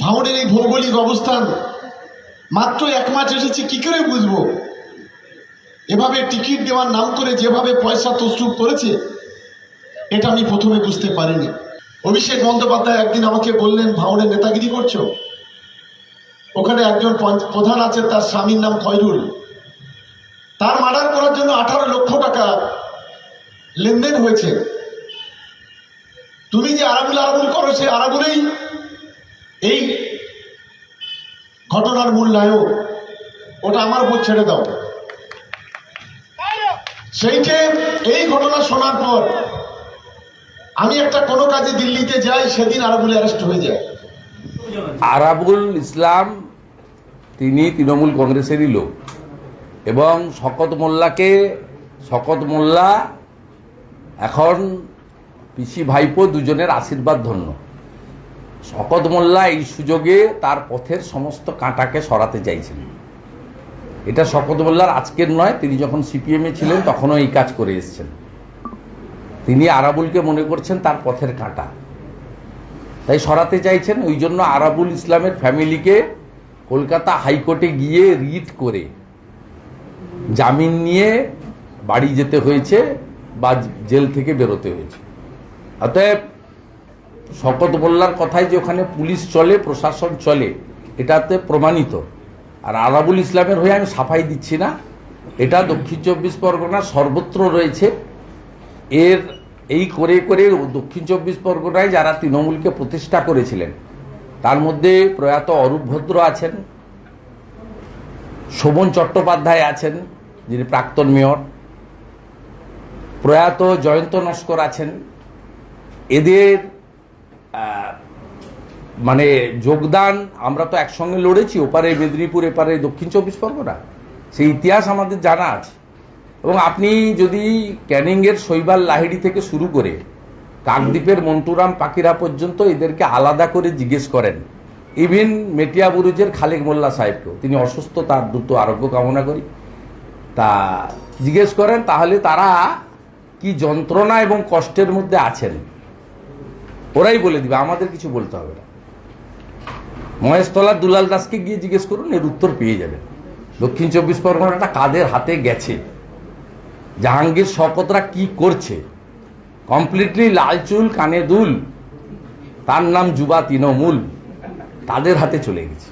ভাঙড়ের এই ভৌগোলিক অবস্থান মাত্র এক মাস এসেছি, কি করে বুঝব? এভাবে টিকিট দেওয়ার নাম করে যেভাবে পয়সা তসরুপ করেছে, এটা আমি প্রথমে বুঝতে পারিনি। অভিষেক বন্দ্যোপাধ্যায় একদিন আমাকে বললেন ভাঙড়ে নেতাগিরি করছ? ওখানে একজন প্রধান আছে তার স্বামীর নাম খয়রুল। তার মার্ডার করার জন্য আঠারো লক্ষ টাকা লেনদেন হয়েছে। তুমি যে আরাবুল আরাবুল করো সেই আরাবুলেই ঘটনার মূল নায়ক, ওটা আমার উপর ছেড়ে দাও। সেই যে এই ঘটনা শোনার পর আমি একটা কোনো কাজে দিল্লিতে যাই, সেদিন আরাবুল অ্যারেস্ট হয়ে যায়। আরাবুল ইসলাম, তিনি তৃণমূল কংগ্রেসেরই লোক। এবং শকত মোল্লাকে, শকত মোল্লা এখন পিসি ভাইপো দুজনের আশীর্বাদ ধন্য শকত মোল্লা এই সুযোগে তার পথের সমস্ত কাঁটাকে সরাতে চাইছেন এটা শকত মোল্লার আজকের নয়, তিনি যখন সিপিএমে ছিলেন তখনও এই কাজ করে এসেছেন। তিনি আরাবুলকে মনে করছেন তার পথের কাঁটা। তাই সরাতে চাইছেন, ওই জন্য আরাবুল ইসলামের ফ্যামিলিকে কলকাতা হাইকোর্টে গিয়ে রিট করে জামিন নিয়ে বাড়ি যেতে হয়েছে বা জেল থেকে বেরোতে হয়েছে। অতএব শপথ মোল্লার কথায় যে ওখানে পুলিশ চলে, প্রশাসন চলে, এটাতে প্রমাণিত। আর আরাবুল ইসলামের হয়ে আমি সাফাই দিচ্ছি না। এটা দক্ষিণ চব্বিশ পরগনা সর্বত্র রয়েছে। এর এই করে করে দক্ষিণ চব্বিশ পরগনায় যারা তৃণমূলকে প্রতিষ্ঠা করেছিলেন, তার মধ্যে প্রয়াত অরূপ ভদ্র আছেন, শোভন চট্টোপাধ্যায় আছেন, যিনি প্রাক্তন মেয়র, প্রয়াত জয়ন্ত নস্কর আছেন। এদের মানে যোগদান, আমরা তো একসঙ্গে লড়েছি, ওপারে মেদিনীপুর, এপারে দক্ষিণ চব্বিশ পরগনা। সেই ইতিহাস আমাদের জানা আছে। এবং আপনি যদি ক্যানিংয়ের শৈবাল লাহিড়ি থেকে শুরু করে কাকদ্বীপের মন্টুরাম, পাকিরা পর্যন্ত এদেরকে আলাদা করে জিজ্ঞেস করেন, ইভিন মেটিয়া বুরুজের খালেক মোল্লা সাহেবকেও, তিনি অসুস্থ, তার দ্রুত আরোগ্য কামনা করি, তা জিজ্ঞেস করেন, তাহলে তারা কি যন্ত্রণা এবং কষ্টের মধ্যে আছেন? ওরাই বলে দিবে, আমাদের কিছু বলতে হবে না। মহেশতলা দুলাল দাসকে গিয়ে জিজ্ঞেস করুন, এর উত্তর পেয়ে যাবেন। দক্ষিণ চব্বিশ পরগনাটা কাদের হাতে গেছে? জাহাঙ্গীর শকতরা কি করছে? কমপ্লিটলি লাল চুল, কানে দুল। তার নাম যুবা তৃণমূল। তাদের হাতে চলে গেছে।